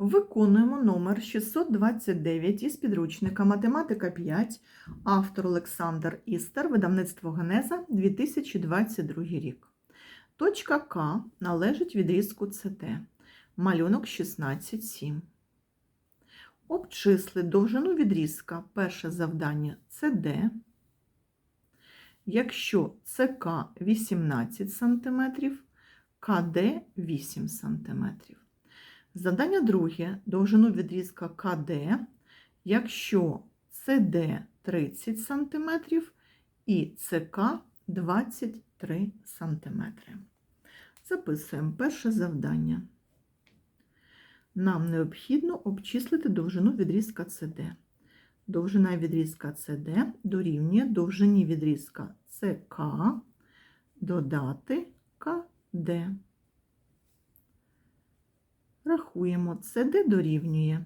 Виконуємо номер 629 із підручника Математика 5, автор Олександр Істер, видавництво Генеза, 2022 рік. Точка К належить відрізку СТ. Малюнок 16,7. Обчисли довжину відрізка. Перше завдання СД. Якщо ЦК 18 см, КД 8 см. Завдання друге. Довжину відрізка КД, якщо СД 30 см і ЦК 23 см. Записуємо перше завдання. Нам необхідно обчислити довжину відрізка СД. Довжина відрізка СД дорівнює довжині відрізка ЦК додати КД. Рахуємо, СД дорівнює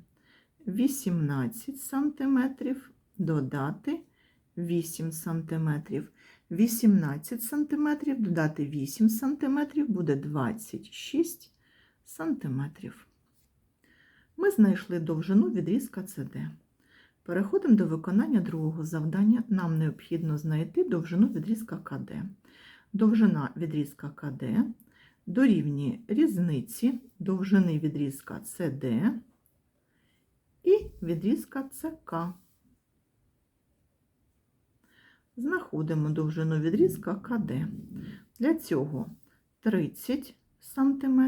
18 см додати 8 см. 18 см додати 8 см буде 26 см. Ми знайшли довжину відрізка СД. Переходимо до виконання другого завдання. Нам необхідно знайти довжину відрізка КД. Довжина відрізка КД дорівнює різниці довжини відрізка СД і відрізка СК. Знаходимо довжину відрізка КД. Для цього 30 см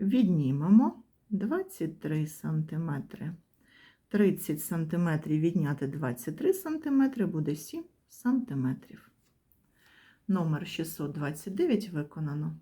віднімемо 23 см. 30 см відняти 23 см буде 7 см. Номер 629 виконано.